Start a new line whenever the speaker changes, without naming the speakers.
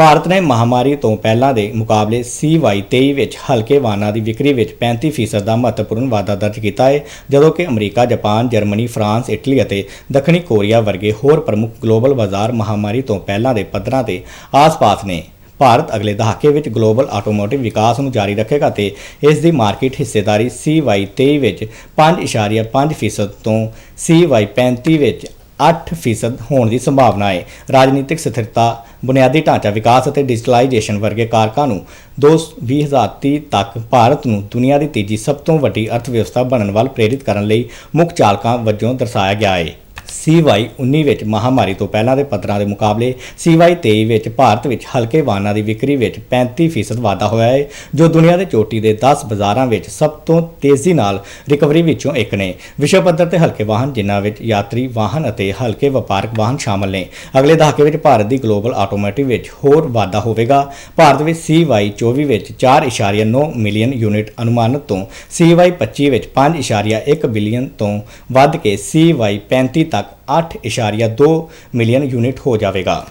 ਭਾਰਤ ਨੇ ਮਹਾਮਾਰੀ ਤੋਂ ਪਹਿਲਾਂ ਦੇ ਮੁਕਾਬਲੇ CY23 ਵਿੱਚ ਹਲਕੇ ਵਾਹਨਾਂ ਦੀ ਵਿਕਰੀ ਵਿੱਚ 35% ਦਾ ਮਹੱਤਵਪੂਰਨ ਵਾਧਾ ਦਰਜ ਕੀਤਾ ਹੈ ਜਦੋਂ ਕਿ America, Japan, Germany, France, Italy ਅਤੇ ਦੱਖਣੀ ਕੋਰੀਆ ਵਰਗੇ ਹੋਰ ਪ੍ਰਮੁੱਖ ਗਲੋਬਲ ਬਾਜ਼ਾਰ ਮਹਾਮਾਰੀ ਤੋਂ ਪਹਿਲਾਂ ਦੇ ਪੱਧਰਾਂ ਤੇ ਆਸ-ਪਾਸ ਨੇ। ਭਾਰਤ ਅਗਲੇ ਦਹਾਕੇ ਵਿੱਚ ਗਲੋਬਲ ਆਟੋਮੋਟਿਵ ਵਿਕਾਸ ਨੂੰ ਜਾਰੀ ਰੱਖੇਗਾ ਤੇ ਇਸ ਦੀ ਮਾਰਕੀਟ ਹਿੱਸੇਦਾਰੀ CY23 ਵਿੱਚ 5.5% ਤੋਂ CY35 ਵਿੱਚ 8% ਹੋਣ ਦੀ ਸੰਭਾਵਨਾ ਹੈ। ਰਾਜਨੀਤਿਕ ਸਥਿਰਤਾ, ਬੁਨਿਆਦੀ ਢਾਂਚਾ ਵਿਕਾਸ ਅਤੇ ਡਿਜੀਟਲਾਈਜੇਸ਼ਨ ਵਰਗੇ ਕਾਰਕਾਂ ਨੂੰ 2030 ਤੱਕ ਭਾਰਤ ਨੂੰ ਦੁਨੀਆ ਦੀ ਤੀਜੀ ਸਭ ਤੋਂ ਵੱਡੀ ਅਰਥ ਵਿਵਸਥਾ ਬਣਨ ਵੱਲ ਪ੍ਰੇਰਿਤ ਕਰਨ ਲਈ ਮੁੱਖ ਚਾਲਕਾਂ ਵਜੋਂ ਦਰਸਾਇਆ ਗਿਆ ਹੈ। CY19 ਵਿੱਚ ਮਹਾਮਾਰੀ ਤੋਂ ਪਹਿਲਾਂ ਦੇ ਪੱਧਰਾਂ ਦੇ ਮੁਕਾਬਲੇ CY23 ਵਿੱਚ ਭਾਰਤ ਵਿੱਚ ਹਲਕੇ ਵਾਹਨਾਂ ਦੀ ਵਿਕਰੀ ਵਿੱਚ 35% ਵਾਧਾ ਹੋਇਆ ਹੈ, ਜੋ ਦੁਨੀਆ ਦੇ ਚੋਟੀ ਦੇ 10 ਬਾਜ਼ਾਰਾਂ ਵਿੱਚ ਸਭ ਤੋਂ ਤੇਜ਼ੀ ਨਾਲ ਰਿਕਵਰੀ ਵਿੱਚੋਂ ਇੱਕ ਨੇ। ਵਿਸ਼ਵ ਪੱਧਰ ਤੇ ਹਲਕੇ ਵਾਹਨ, ਜਿਨ੍ਹਾਂ ਵਿੱਚ ਯਾਤਰੀ ਵਾਹਨ ਅਤੇ ਹਲਕੇ ਵਪਾਰਕ ਵਾਹਨ ਸ਼ਾਮਲ ਨੇ। ਅਗਲੇ ਦਹਾਕੇ ਵਿੱਚ ਭਾਰਤ ਦੀ ਗਲੋਬਲ ਆਟੋਮੋਟਿਵ ਵਿੱਚ ਹੋਰ ਵਾਧਾ ਹੋਵੇਗਾ। ਭਾਰਤ ਵਿੱਚ CY24 ਵਿੱਚ 4.9 ਮਿਲੀਅਨ ਯੂਨਿਟ ਅਨੁਮਾਨਿਤ ਤੋਂ CY25 ਵਿੱਚ 5.1 ਬਿਲੀਅਨ ਤੋਂ ਵੱਧ ਕੇ CY35 ਤੱਕ 8.2 ਮਿਲੀਅਨ ਯੂਨਿਟ ਹੋ ਜਾਵੇਗਾ।